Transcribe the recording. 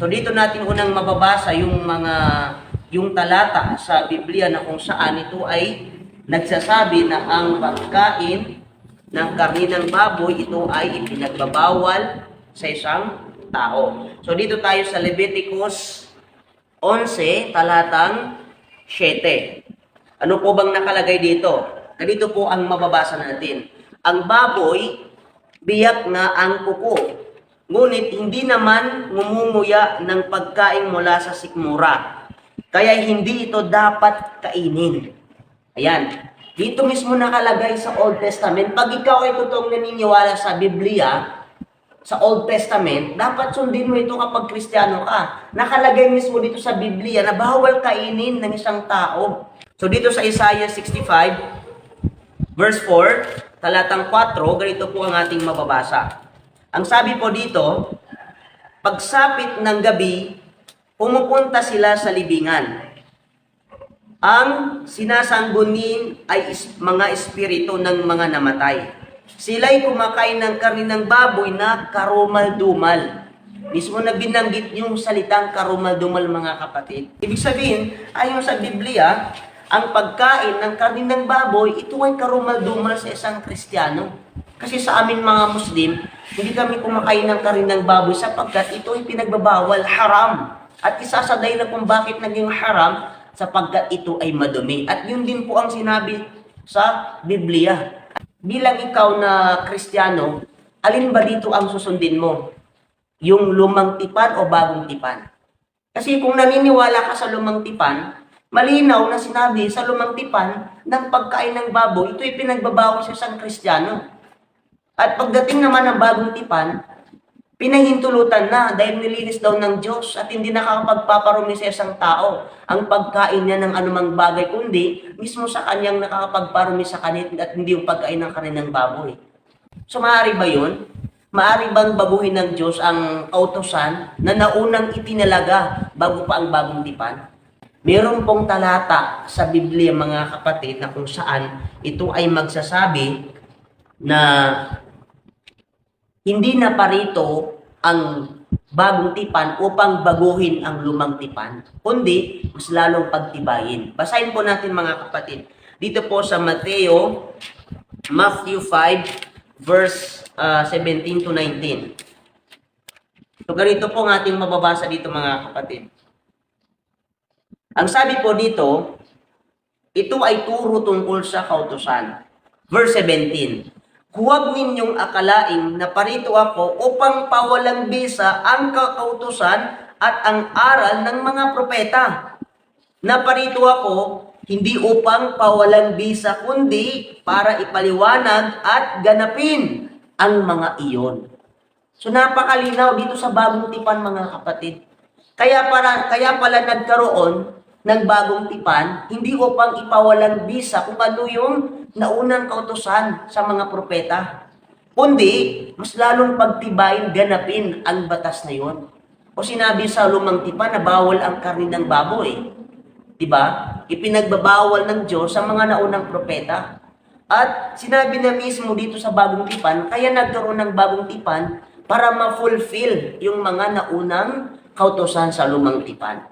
So dito natin unang mababasa yung mga yung talata sa Biblia na kung saan ito ay nagsasabi na ang pagkain ng karni ng baboy ito ay ipinagbabawal sa isang tao. So dito tayo sa Leviticus 11 talatang 7. Ano po bang nakalagay dito? Ganito po ang mababasa natin. Ang baboy, biyak na ang kuko. Ngunit hindi naman ngumumuya ng pagkain mula sa sikmura. Kaya hindi ito dapat kainin. Ayan. Dito mismo nakalagay sa Old Testament. Pag ikaw ay totoong naniniwala sa Biblia, sa Old Testament, dapat sundin mo ito kapag Kristiyano ka. Nakalagay mismo dito sa Biblia na bawal kainin ng isang tao. So dito sa Isaiah 65, verse 4, talatang 4, ganito po ang ating mababasa. Ang sabi po dito, pagsapit ng gabi, pumupunta sila sa libingan. Ang sinasanggunin ay is- mga espiritu ng mga namatay. Sila'y kumakain ng karni ng baboy na karumal-dumal. Mismo na binanggit yung salitang karumal-dumal mga kapatid. Ibig sabihin, ayon sa Biblia, ang pagkain ng karni ng baboy, ito ay karumal-dumal sa isang Kristiyano. Kasi sa amin mga Muslim, hindi kami kumakain ng karni ng baboy sapagkat ito ay pinagbabawal, haram. At isa sa dahilan kung bakit naging haram, sapagkat ito ay madumi. At yun din po ang sinabi sa Biblia. Bilang ikaw na Kristiyano, alin ba dito ang susundin mo? Yung lumang tipan o bagong tipan? Kasi kung naniniwala ka sa lumang tipan, malinaw na sinabi sa lumang tipan ng pagkain ng baboy, ito ay pinagbabawal sa isang Kristiyano. At pagdating naman ng bagong tipan, pinahintulutan na dahil nilinis daw ng Diyos at hindi nakakapagpaparumi sa isang tao ang pagkain niya ng anumang bagay, kundi mismo sa kanyang nakakapagparumi sa kanit at hindi yung pagkain ng kaninang baboy. So maaari ba yun? Maaari bang baguhin ng Diyos ang kautosan na naunang itinalaga bago pa ang bagong tipan? Meron pong talata sa Biblia mga kapatid na kung saan ito ay magsasabi na hindi na parito ang bagong tipan upang baguhin ang lumang tipan, kundi mas lalong pagtibayin. Basahin po natin mga kapatid. Dito po sa Mateo, Matthew 5, verse uh, 17 to 19. So ganito po ang ating mababasa dito mga kapatid. Ang sabi po dito, ito ay turo tungkol sa kautosan. Verse 17. Huwag ninyong akalaing na parito ako upang pawalang bisa ang kakautusan at ang aral ng mga propeta. Na parito ako hindi upang pawalang bisa kundi para ipaliwanag at ganapin ang mga iyon. So napakalinaw dito sa bagong tipan mga kapatid. Kaya para kaya pala nagkaroon ng bagong tipan, hindi upang ipawalang bisa kung ano yung naunang kautosan sa mga propeta. Kundi, mas lalong pagtibayin, ganapin ang batas na yon. O sinabi sa lumang tipan na bawal ang karni ng baboy. Diba? Ipinagbabawal ng Diyos sa mga naunang propeta. At sinabi na mismo dito sa bagong tipan, kaya nagkaroon ng bagong tipan para ma-fulfill yung mga naunang kautosan sa lumang tipan.